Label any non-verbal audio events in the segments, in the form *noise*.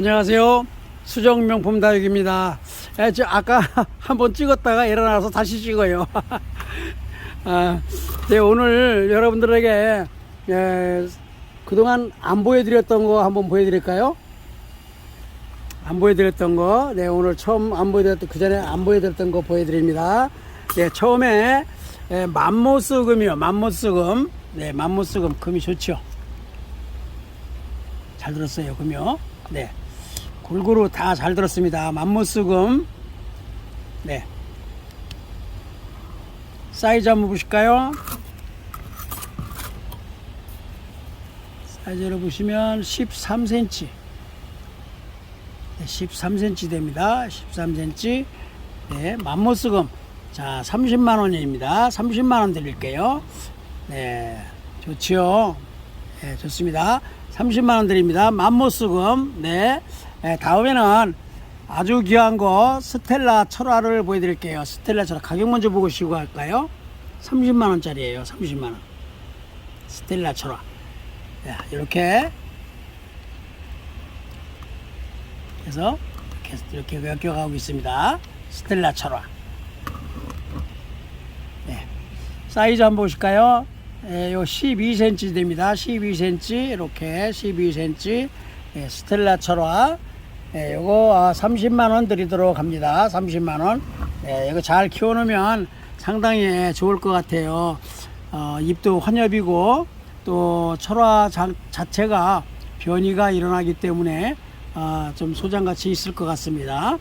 안녕하세요. 수정 명품 다육입니다. 예, 저 아까 *laughs* 한번 찍었다가 일어나서 다시 찍어요. *laughs* 아, 네, 오늘 여러분들에게 예, 그동안 안 보여드렸던 거 한번 보여드릴까요? 안 보여드렸던 거, 네, 오늘 처음 안 보여드렸던, 그 전에 안 보여드렸던 거 보여드립니다. 네, 처음에 예, 맘모스금이요, 맘모스금. 네, 맘모스금, 금이 좋죠. 잘 들었어요, 금요. 네. 골고루 다 잘 들었습니다. 맘모스금. 네. 사이즈 한번 보실까요? 사이즈를 보시면 13cm. 네, 13cm 됩니다. 13cm. 네, 맘모스금. 자, 30만원입니다. 30만원 드릴게요. 네, 좋지요. 네, 좋습니다. 30만원 드립니다. 맘모스금. 네. 네, 다음에는 아주 귀한 거 스텔라 철화를 보여드릴게요. 스텔라 철화. 가격 먼저 보고 시고 할까요? 30만 원짜리예요 30만 원. 스텔라 철화. 자, 이렇게. 그래서 이렇게, 이렇게 엮여가고 있습니다. 스텔라 철화. 네. 사이즈 한번 보실까요? 예, 요 12cm 됩니다. 12cm 이렇게 12cm 예, 스텔라 철화 예, 요거 아, 30만 원 드리도록 합니다. 30만 원. 예, 이거 잘 키워놓으면 상당히 좋을 것 같아요. 어, 잎도 환엽이고 또 철화 자, 자체가 변이가 일어나기 때문에 어, 좀 소장같이 있을 것 같습니다.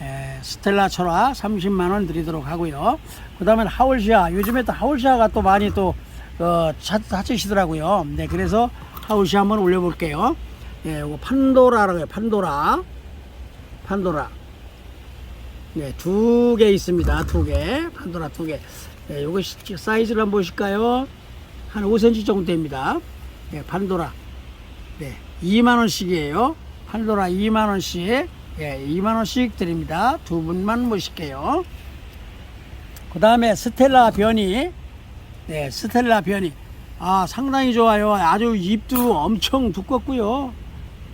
에, 스텔라 철화 30만 원 드리도록 하고요. 그다음에 하울시아 요즘에 또 하울시아가 또 많이 또 어, 찾, 찾으시더라고요. 네, 그래서 하울시아 한번 올려볼게요. 예, 요거 판도라라고 해요. 판도라, 판도라. 네, 두개 있습니다. 두 개, 판도라 두 개. 네, 요거 시- 사이즈를 한번 보실까요? 한 5cm 정도 됩니다. 네, 판도라. 네, 2만 원씩이에요. 판도라 2만 원씩. 예, 2만 원씩 드립니다. 두 분만 모실게요. 그 다음에 스텔라 변이. 네, 스텔라 변이. 아, 상당히 좋아요. 아주 잎도 엄청 두껍고요.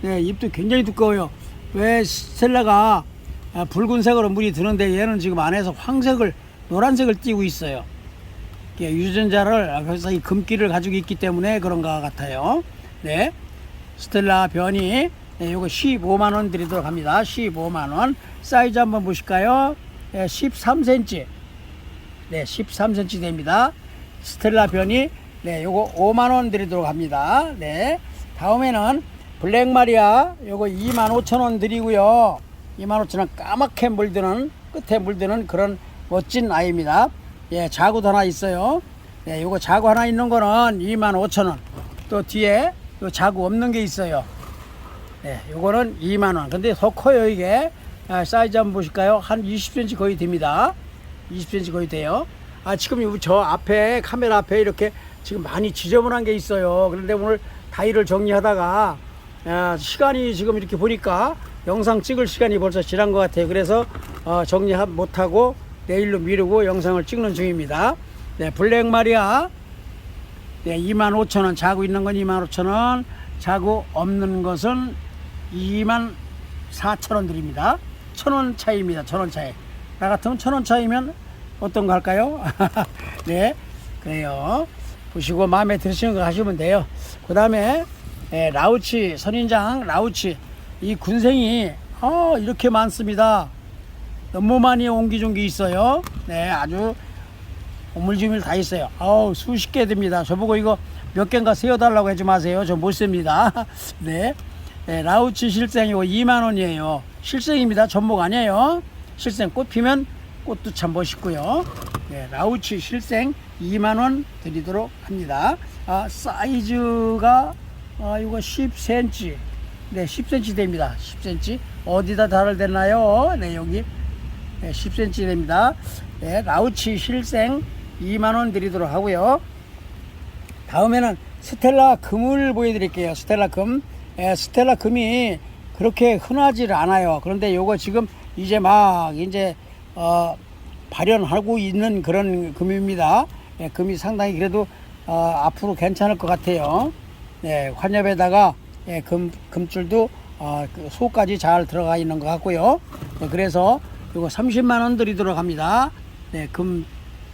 네, 잎도 굉장히 두꺼워요. 왜 스텔라가 아, 붉은색으로 물이 드는데 얘는 지금 안에서 황색을, 노란색을 띠고 있어요. 예, 유전자를 그래서 이 금기를 가지고 있기 때문에 그런 것 같아요. 네. 스텔라 변이 네, 요거 15만 원 드리도록 합니다. 15만 원. 사이즈 한번 보실까요? 네, 13cm. 네, 13cm 됩니다. 스텔라 변이 네, 요거 5만 원 드리도록 합니다. 네. 다음에는 블랙 마리아 요거 2만 5천 원 드리고요. 2만 5천 원 까맣게 물드는 끝에 물드는 그런 멋진 아이입니다. 예, 자구도 하나 있어요. 예, 요거 자구 하나 있는 거는 2만 5천 원. 또 뒤에 요 자구 없는 게 있어요. 네, 요거는 2만 원. 근데 더 커요, 이게. 아, 사이즈 한번 보실까요? 한 20cm 거의 됩니다. 20cm 거의 돼요. 아, 지금 요- 저 앞에, 카메라 앞에 이렇게 지금 많이 지저분한 게 있어요. 그런데 오늘 다이를 정리하다가, 아, 시간이 지금 이렇게 보니까 영상 찍을 시간이 벌써 지난 것 같아요. 그래서, 어, 정리 못하고 내일로 미루고 영상을 찍는 중입니다. 네, 블랙 마리아. 네, 2만 5천 원. 자고 있는 건 2만 5천 원. 자고 없는 것은 2만 4천 원 드립니다. 천원 차이입니다 천원 차이. 나 같으면 천원 차이면 어떤 거 할까요? *laughs* 네 그래요. 보시고 마음에 드시는 거 하시면 돼요. 그 다음에 라우치 선인장 라우치 이 군생이 어, 이렇게 많습니다 너무 많이 옹기종기 있어요 네 아주 오물주물 다 있어요. 아우 수십 개 됩니다. 저보고 이거 몇 개인가 세어달라고 하지 마세요. 저 못 셉니다. *laughs* 네. 네, 라우치 실생이고 2만 원이에요. 실생입니다. 전복 아니에요. 실생 꽃 피면 꽃도 참 멋있고요. 네, 라우치 실생 2만 원 드리도록 합니다. 아, 사이즈가 아, 이거 10cm. 네, 10cm 됩니다. 10cm. 어디다 달을 됐나요? 네, 여기 네, 10cm 됩니다. 네, 라우치 실생 2만 원 드리도록 하고요. 다음에는 스텔라 금을 보여드릴게요. 스텔라 금. 예, 스텔라 금이 그렇게 흔하지 않아요. 그런데 요거 지금 이제 막 이제 어, 발현하고 있는 그런 금입니다. 예, 금이 상당히 그래도 어, 앞으로 괜찮을 것 같아요. 예, 환엽에다가 예, 금 금줄도 아, 그 소까지 잘 들어가 있는 것 같고요. 네, 그래서 이거 30만 원 들이도록 합니다. 네, 금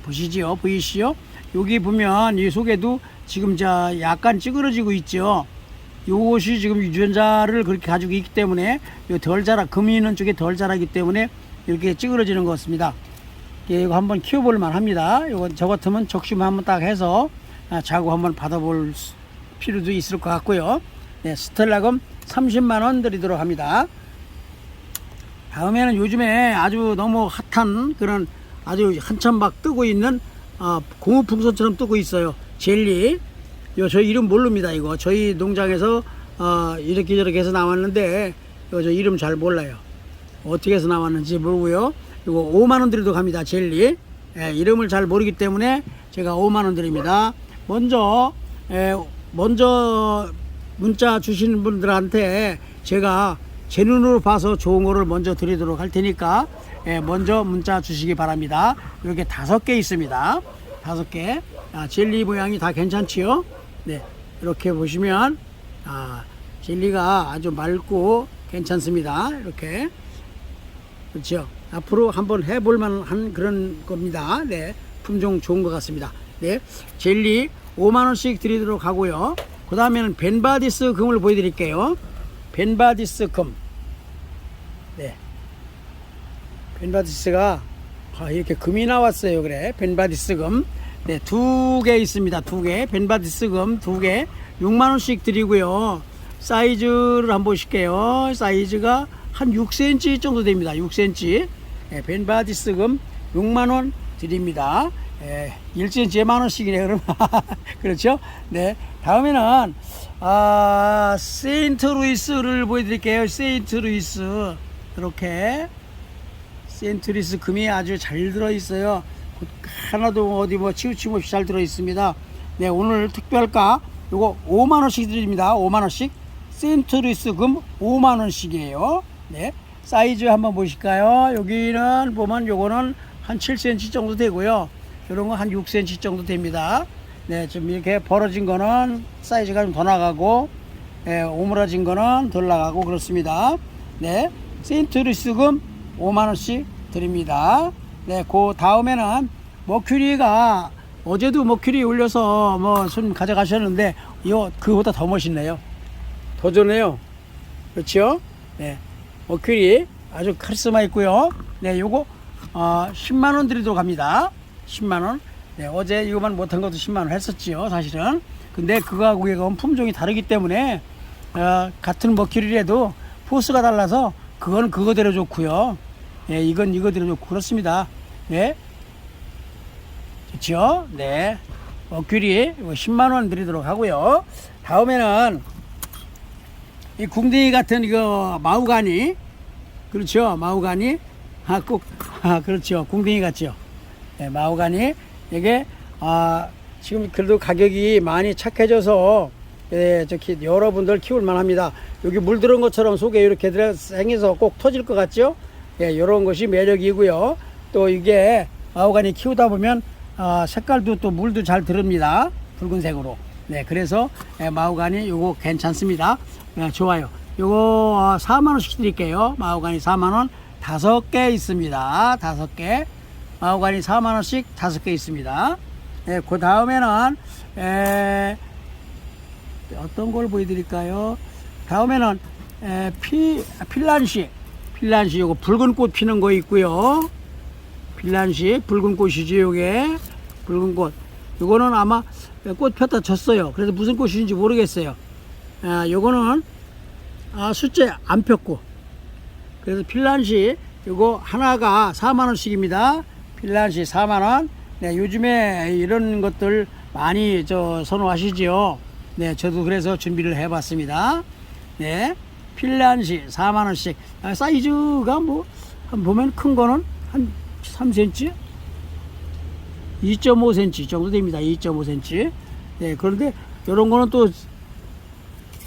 보시지요, 보이시죠? 여기 보면 이 속에도 지금 자 약간 찌그러지고 있죠. 요것이 지금 유전자를 그렇게 가지고 있기 때문에 요덜 자라 금이 있는 쪽에 덜 자라기 때문에 이렇게 찌그러지는 것 같습니다. 예, 이거 한번 키워볼 만합니다. 이거 저 같으면 적심 한번 딱 해서 아, 자고 한번 받아볼 수- 필요도 있을 것 같고요. 네, 스텔라금 30만 원 드리도록 합니다. 다음에는 요즘에 아주 너무 핫한 그런 아주 한참 막 뜨고 있는 아, 고무풍선처럼 뜨고 있어요. 젤리. 요 저 이름 모릅니다. 이거 저희 농장에서 어, 이렇게 저렇게 해서 나왔는데 이거 저 이름 잘 몰라요. 어떻게 해서 나왔는지 모르고요. 이거 5만 원 드리도록 합니다. 젤리. 예, 이름을 잘 모르기 때문에 제가 5만 원 드립니다. 먼저 예, 먼저 문자 주시는 분들한테 제가 제 눈으로 봐서 좋은 거를 먼저 드리도록 할 테니까 예, 먼저 문자 주시기 바랍니다. 이렇게 다섯 개 있습니다. 다섯 개. 아, 젤리 모양이 다 괜찮지요? 네, 이렇게 보시면 아, 젤리가 아주 맑고 괜찮습니다. 이렇게 그렇죠. 앞으로 한번 해볼 만한 그런 겁니다. 네, 품종 좋은 것 같습니다. 네, 젤리 5만 원씩 드리도록 하고요. 그 다음에는 벤바디스 금을 보여드릴게요. 벤바디스 금. 네, 벤바디스가 아, 이렇게 금이 나왔어요. 그래, 벤바디스 금. 네, 두 개 있습니다. 두 개. 벤바디스 금 두 개. 6만 원씩 드리고요. 사이즈를 한번 보실게요. 사이즈가 한 6cm 정도 됩니다. 6cm. 예, 벤바디스 금 6만 원 드립니다. 예, 1cm에 만 원씩이네 그럼 그렇죠? 네. 다음에는 아, 세인트 루이스를 보여드릴게요. 세인트 루이스 이렇게 세인트 루이스 금이 아주 잘 들어 있어요. 하나도 어디 뭐 치우침 없이 잘 들어 있습니다. 네, 오늘 특별가 요거 5만 원씩 드립니다. 5만 원씩. 세인트 루이스 금 5만 원씩이에요. 네. 사이즈 한번 보실까요? 여기는 보면 요거는 한 7cm 정도 되고요. 이런 거 한 6cm 정도 됩니다. 네, 좀 이렇게 벌어진 거는 사이즈가 좀 더 나가고, 예, 오므라진 거는 덜 나가고 그렇습니다. 네, 세인트루이스금 5만원씩 드립니다. 네, 그 다음에는 머큐리가 어제도 머큐리 올려서 뭐 손 가져가셨는데, 이거 그거보다 더 멋있네요. 더 좋네요. 그렇죠? 네. 머큐리 아주 카리스마 있고요. 네, 요거 어, 10만 원 드리도록 합니다. 10만 원. 네, 어제 이거만 못한 것도 10만 원 했었지요, 사실은. 근데 그거하고 이건 품종이 다르기 때문에 어, 같은 머큐리라도 포스가 달라서 그건 그거대로 좋고요. 예, 이건 이거대로 좋고 그렇습니다. 네. 좋죠? 네. 머큐리 이거 10만 원 드리도록 하고요. 다음에는 이 궁뎅이 같은 이거 마우가니 그렇죠 마우가니 아꼭 아, 그렇죠 궁뎅이 같죠 네, 마우가니 이게 아 지금 그래도 가격이 많이 착해져서 예, 저기 여러분들 키울 만합니다 여기 물 들은 것처럼 속에 이렇게 생겨서 꼭 터질 것 같죠 예, 이런 것이 매력이고요 또 이게 마우가니 키우다 보면 아, 색깔도 또 물도 잘 들읍니다 붉은색으로 네, 그래서 예, 마우가니 요거 괜찮습니다. 네, 좋아요. 요거 4만 원씩 드릴게요. 마우가니 4만 원 다섯 개 있습니다. 다섯 개. 마우가니 4만 원씩 다섯 개 있습니다. 네, 그 다음에는 에, 어떤 걸 보여드릴까요? 다음에는 에, 피 필란시, 필란시 요거 붉은 꽃 피는 거 있고요. 빌란시 붉은 꽃이지 요게. 붉은 꽃. 요거는 아마 꽃 폈다 졌어요. 그래서 무슨 꽃인지 모르겠어요. 아 요거는 아 숫자 안 폈고. 그래서 필란시 요거 하나가 4만원씩입니다 필란시 4만원 네 요즘에 이런 것들 많이 저 선호하시지요 네 저도 그래서 준비를 해봤습니다 네 필란시 4만원씩 아, 사이즈가 뭐 한 보면 큰 거는 한 3cm 2.5cm 정도 됩니다. 2.5cm. 네, 그런데 이런 거는 또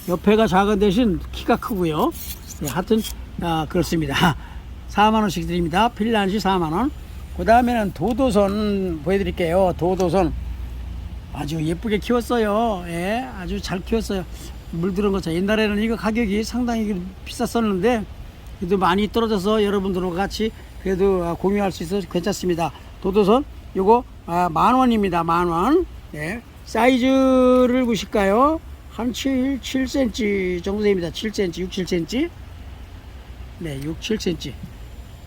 옆에가 작은 대신 키가 크고요. 네, 하여튼 아, 그렇습니다. *laughs* 4만 원씩 드립니다. 필란시 4만 원. 그 다음에는 도도선 보여드릴게요. 도도선 아주 예쁘게 키웠어요. 예, 아주 잘 키웠어요. 물 들은 거죠. 옛날에는 이거 가격이 상당히 비쌌었는데 그래도 많이 떨어져서 여러분들과 같이 그래도 아, 공유할 수 있어서 괜찮습니다. 도도선 요거 아, 만 원입니다. 만 원. 네. 사이즈를 보실까요? 한 7, 7cm 정도 됩니다. 7cm, 6, 7cm. 네, 6, 7cm.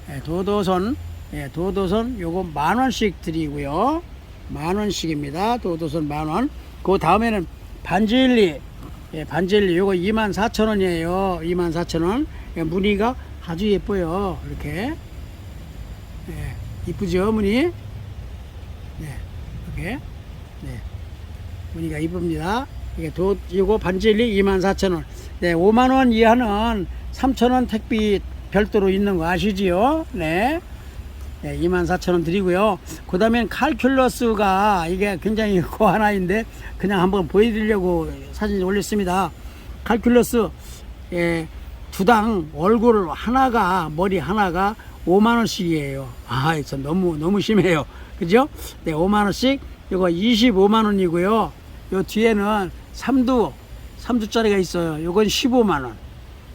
네, 도도선, 네, 도도선 요거 만 원씩 드리고요. 만 원씩입니다. 도도선 만 원. 그 다음에는 반젤리. 예, 반젤리 요거 2만 4천 원이에요. 2만 4천 원. 예, 무늬가 아주 예뻐요. 이렇게. 예, 이쁘죠, 무늬? 네, 이렇게. 네. 무늬가 이쁩니다. 이게 도, 요거 반젤리 2만 4천 원. 네, 5만 원 이하는 3천 원 택비 별도로 있는 거 아시지요? 네. 네, 24,000원 드리고요. 그 다음엔 칼큘러스가 이게 굉장히 *laughs* 고하나인데 그냥 한번 보여드리려고 사진 올렸습니다. 칼큘러스 예, 두당 얼굴 하나가 머리 하나가 5만 원씩이에요. 아, 참 너무 너무 심해요. 그죠? 네, 5만 원씩 이거 25만 원이고요. 요 뒤에는 3두 3두짜리가 있어요. 요건 15만 원.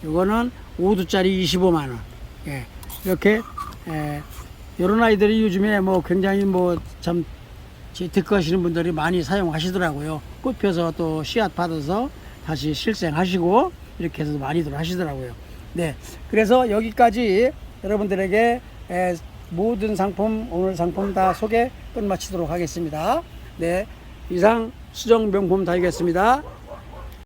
요거는 5두짜리 25만 원. 예. 이렇게 예. 이런 아이들이 요즘에 뭐 굉장히 뭐참 듣고 하시는 분들이 많이 사용하시더라고요. 꽃 펴서 또 씨앗 받아서 다시 실생하시고 이렇게 해서 많이들 하시더라고요. 네. 그래서 여기까지 여러분들에게 에, 모든 상품, 오늘 상품 다 소개 끝마치도록 하겠습니다. 네. 이상 수정 명품 다이겠습니다.